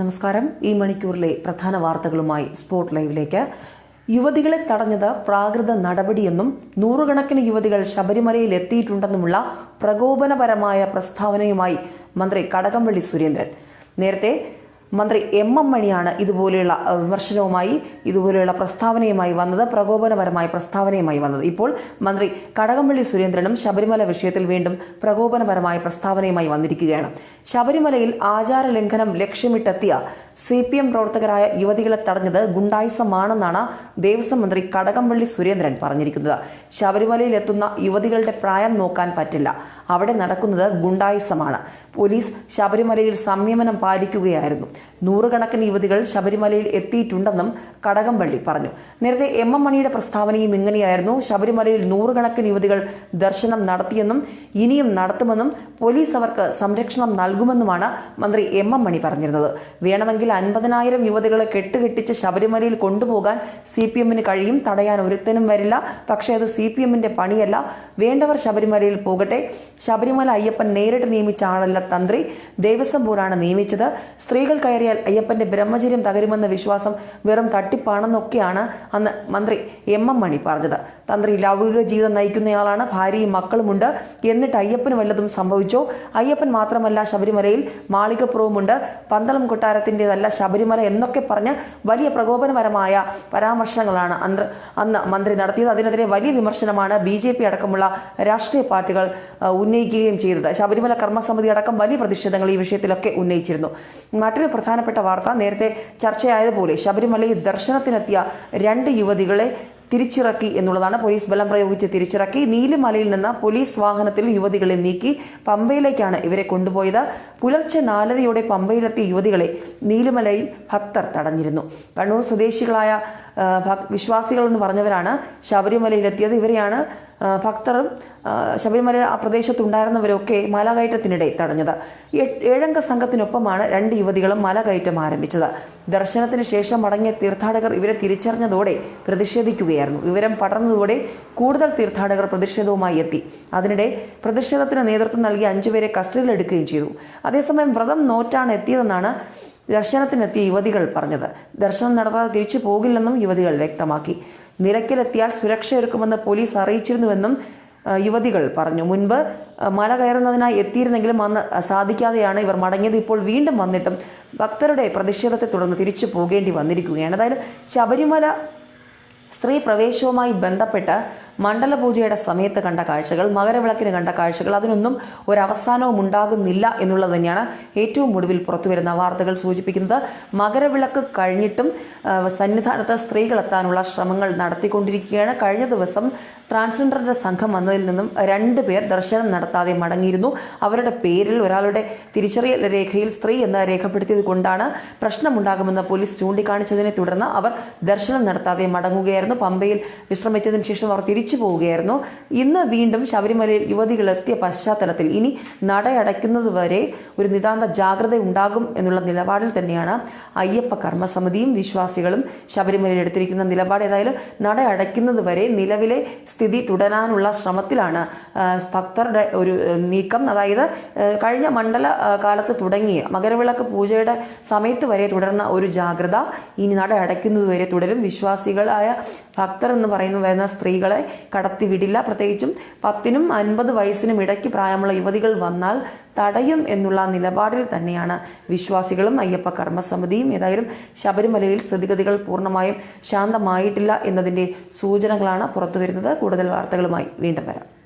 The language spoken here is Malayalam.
നമസ്കാരം. ഈ മണിക്കൂറിലെ പ്രധാന വാർത്തകളുമായി സ്പോട്ട് ലൈവിലേക്ക്. യുവതികളെ തടഞ്ഞത് പ്രാകൃത നടപടിയെന്നും നൂറുകണക്കിന് യുവതികൾ ശബരിമലയിൽ എത്തിയിട്ടുണ്ടെന്നുമുള്ള പ്രകോപനപരമായ പ്രസ്താവനയുമായി മന്ത്രി കടകംപള്ളി സുരേന്ദ്രൻ. നേരത്തെ മന്ത്രി എം എം മണിയാണ് ഇതുപോലെയുള്ള വിമർശനവുമായി ഇതുപോലെയുള്ള പ്രസ്താവനയുമായി വന്നത് പ്രകോപനപരമായ പ്രസ്താവനയുമായി വന്നത്. ഇപ്പോൾ മന്ത്രി കടകംപള്ളി സുരേന്ദ്രനും ശബരിമല വിഷയത്തിൽ വീണ്ടും പ്രകോപനപരമായ പ്രസ്താവനയുമായി വന്നിരിക്കുകയാണ്. ശബരിമലയിൽ ആചാര ലംഘനം ലക്ഷ്യമിട്ടെത്തിയ സി പി എം പ്രവർത്തകരായ യുവതികളെ തടഞ്ഞത് ഗുണ്ടായിസമാണെന്നാണ് ദേവസ്വം മന്ത്രി കടകംപള്ളി സുരേന്ദ്രൻ പറഞ്ഞിരിക്കുന്നത്. ശബരിമലയിൽ എത്തുന്ന യുവതികളുടെ പ്രായം നോക്കാൻ പറ്റില്ല. അവിടെ നടക്കുന്നത് ഗുണ്ടായിസമാണ്. പോലീസ് ശബരിമലയിൽ സംയമനം പാലിക്കുകയായിരുന്നു. നൂറുകണക്കിന് യുവതികൾ ശബരിമലയിൽ എത്തിയിട്ടുണ്ടെന്നും കടകംപള്ളി പറഞ്ഞു. നേരത്തെ എം എം മണിയുടെ പ്രസ്താവനയും ഇങ്ങനെയായിരുന്നു. ശബരിമലയിൽ നൂറുകണക്കിന് യുവതികൾ ദർശനം നടത്തിയെന്നും ഇനിയും നടത്തുമെന്നും പോലീസ് അവർക്ക് സംരക്ഷണം നൽകുമെന്നുമാണ് മന്ത്രി എം എം മണി പറഞ്ഞിരുന്നത്. വേണമെങ്കിൽ അൻപതിനായിരം യുവതികളെ കെട്ടുകെട്ടിച്ച് ശബരിമലയിൽ കൊണ്ടുപോകാൻ സി പി എമ്മിന് കഴിയും. തടയാൻ ഒരുത്തനും വരില്ല. പക്ഷേ അത് സി പി എമ്മിന്റെ പണിയല്ല. വേണ്ടവർ ശബരിമലയിൽ പോകട്ടെ. ശബരിമല അയ്യപ്പൻ നേരിട്ട് നിയമിച്ച ആളല്ല തന്ത്രി. ദേവസ്വം ബോർഡാണ് നിയമിച്ചത്. സ്ത്രീകൾ കയറിയാൽ അയ്യപ്പന്റെ ബ്രഹ്മചര്യം തകരുമെന്ന വിശ്വാസം വെറും തട്ടിപ്പാണെന്നൊക്കെയാണ് അന്ന് മന്ത്രി എം എം മണി പറഞ്ഞത്. തന്ത്രി ലൗകിക ജീവിതം നയിക്കുന്നയാളാണ്. ഭാര്യയും മക്കളുമുണ്ട്. എന്നിട്ട് അയ്യപ്പന് വല്ലതും സംഭവിച്ചോ? അയ്യപ്പൻ മാത്രമല്ല ശബരിമലയിൽ മാളികപ്പുറവുമുണ്ട്. പന്തളം കൊട്ടാരത്തിന്റെതല്ല ശബരിമല എന്നൊക്കെ പറഞ്ഞ് വലിയ പ്രകോപനപരമായ പരാമർശങ്ങളാണ് അന്ന് അന്ന് മന്ത്രി നടത്തിയത്. അതിനെതിരെ വലിയ വിമർശനമാണ് ബി ജെ പി അടക്കമുള്ള രാഷ്ട്രീയ പാർട്ടികൾ ഉന്നയിക്കുകയും ചെയ്തത്. ശബരിമല കർമ്മസമിതി അടക്കം വലിയ പ്രതിഷേധങ്ങൾ ഈ വിഷയത്തിലൊക്കെ ഉന്നയിച്ചിരുന്നു. മറ്റൊരു പ്രധാനപ്പെട്ട വാർത്ത നേരത്തെ ചർച്ചയായതുപോലെ ശബരിമലയിൽ ദർശനത്തിനെത്തിയ രണ്ട് യുവതികളെ തിരിച്ചിറക്കി എന്നുള്ളതാണ്. പോലീസ് ബലം പ്രയോഗിച്ച് തിരിച്ചിറക്കി. നീലിമലയിൽ നിന്ന് പോലീസ് വാഹനത്തിൽ യുവതികളെ നീക്കി പമ്പയിലേക്കാണ് ഇവരെ കൊണ്ടുപോയത്. പുലർച്ചെ നാലരയോടെ പമ്പയിലെത്തിയ യുവതികളെ നീലിമലയിൽ ഭക്തർ തടഞ്ഞിരുന്നു. കണ്ണൂർ സ്വദേശികളായ വിശ്വാസികൾ എന്ന് പറഞ്ഞവരാണ് ശബരിമലയിലെത്തിയത്. ഇവരെയാണ് ഭക്തരും ശബരിമല ആ പ്രദേശത്തുണ്ടായിരുന്നവരൊക്കെ മലകയറ്റത്തിനിടെ തടഞ്ഞത്. ഏഴംഗ സംഘത്തിനൊപ്പമാണ് രണ്ട് യുവതികളും മലകയറ്റം ആരംഭിച്ചത്. ദർശനത്തിന് ശേഷം മടങ്ങിയ തീർത്ഥാടകർ ഇവരെ തിരിച്ചറിഞ്ഞതോടെ പ്രതിഷേധിക്കുകയായിരുന്നു. വിവരം പടർന്നതോടെ കൂടുതൽ തീർത്ഥാടകർ പ്രതിഷേധവുമായി എത്തി. അതിനിടെ പ്രതിഷേധത്തിന് നേതൃത്വം നൽകിയ അഞ്ചുപേരെ കസ്റ്റഡിയിലെടുക്കുകയും ചെയ്തു. അതേസമയം വ്രതം നോറ്റാണ് എത്തിയതെന്നാണ് ദർശനത്തിനെത്തിയ യുവതികൾ പറഞ്ഞത് ദർശനം നടത്താതെ തിരിച്ചു പോകില്ലെന്നും യുവതികൾ വ്യക്തമാക്കി. നിലയ്ക്കലെത്തിയാൽ സുരക്ഷയൊരുക്കുമെന്ന് പോലീസ് അറിയിച്ചിരുന്നുവെന്നും യുവതികൾ പറഞ്ഞു. മുൻപ് മല കയറുന്നതിനായി എത്തിയിരുന്നെങ്കിലും അന്ന് സാധിക്കാതെയാണ് ഇവർ മടങ്ങിയത്. ഇപ്പോൾ വീണ്ടും വന്നിട്ടും ഭക്തരുടെ പ്രതിഷേധത്തെ തുടർന്ന് തിരിച്ചു പോകേണ്ടി വന്നിരിക്കുകയാണ്. അതായത് ശബരിമല സ്ത്രീ പ്രവേശവുമായി ബന്ധപ്പെട്ട് മണ്ഡലപൂജയുടെ സമയത്ത് കണ്ട കാഴ്ചകൾ മകരവിളക്കിന് കണ്ട കാഴ്ചകൾ അതിനൊന്നും ഒരവസാനവും ഉണ്ടാകുന്നില്ല എന്നുള്ളത് തന്നെയാണ് ഏറ്റവും ഒടുവിൽ പുറത്തുവരുന്ന വാർത്തകൾ സൂചിപ്പിക്കുന്നത്. മകരവിളക്ക് കഴിഞ്ഞിട്ടും സന്നിധാനത്ത് സ്ത്രീകൾ എത്താനുള്ള ശ്രമങ്ങൾ നടത്തിക്കൊണ്ടിരിക്കുകയാണ്. കഴിഞ്ഞ ദിവസം ട്രാൻസ്ജെൻഡറിന്റെ സംഘം വന്നതിൽ നിന്നും രണ്ട് പേർ ദർശനം നടത്താതെ മടങ്ങിയിരുന്നു. അവരുടെ പേരിൽ ഒരാളുടെ തിരിച്ചറിയൽ രേഖയിൽ സ്ത്രീ എന്ന് രേഖപ്പെടുത്തിയത് കൊണ്ടാണ് പ്രശ്നമുണ്ടാകുമെന്ന് പോലീസ് ചൂണ്ടിക്കാണിച്ചതിനെ തുടർന്ന് അവർ ദർശനം നടത്താതെ മടങ്ങുകയായിരുന്നു. പമ്പയിൽ വിശ്രമിച്ചതിന് ശേഷം അവർ തിരിച്ചു പോവുകയായിരുന്നു. ഇന്ന് വീണ്ടും ശബരിമലയിൽ യുവതികൾ എത്തിയ പശ്ചാത്തലത്തിൽ ഇനി നടയടയ്ക്കുന്നതുവരെ ഒരു നിതാന്ത ജാഗ്രത ഉണ്ടാകും എന്നുള്ള നിലപാടിൽ തന്നെയാണ് അയ്യപ്പ കർമ്മസമിതിയും വിശ്വാസികളും ശബരിമലയിൽ എടുത്തിരിക്കുന്ന നിലപാട്. ഏതായാലും നട അടയ്ക്കുന്നതുവരെ നിലവിലെ സ്ഥിതി തുടരാനുള്ള ശ്രമത്തിലാണ് ഭക്തരുടെ ഒരു നീക്കം. അതായത് കഴിഞ്ഞ മണ്ഡല കാലത്ത് തുടങ്ങിയ മകരവിളക്ക് പൂജയുടെ സമയത്ത് വരെ തുടർന്ന ഒരു ജാഗ്രത ഇനി നട അടയ്ക്കുന്നതുവരെ തുടരും. വിശ്വാസികളായ ഭക്തർ എന്ന് പറയുന്ന വരുന്ന സ്ത്രീകളെ കടത്തിവിടില്ല. പ്രത്യേകിച്ചും പത്തിനും അൻപത് വയസ്സിനും ഇടയ്ക്ക് പ്രായമുള്ള യുവതികൾ വന്നാൽ തടയും എന്നുള്ള നിലപാടിൽ തന്നെയാണ്. വിശ്വാസികളും അയ്യപ്പ കർമ്മസമിതിയും ഏതായാലും ശബരിമലയിൽ സ്ഥിതിഗതികൾ പൂർണമായും ശാന്തമായിട്ടില്ല എന്നതിന്റെ സൂചനകളാണ് പുറത്തുവരുന്നത്. കൂടുതൽ വാർത്തകളുമായി വീണ്ടും വരാം.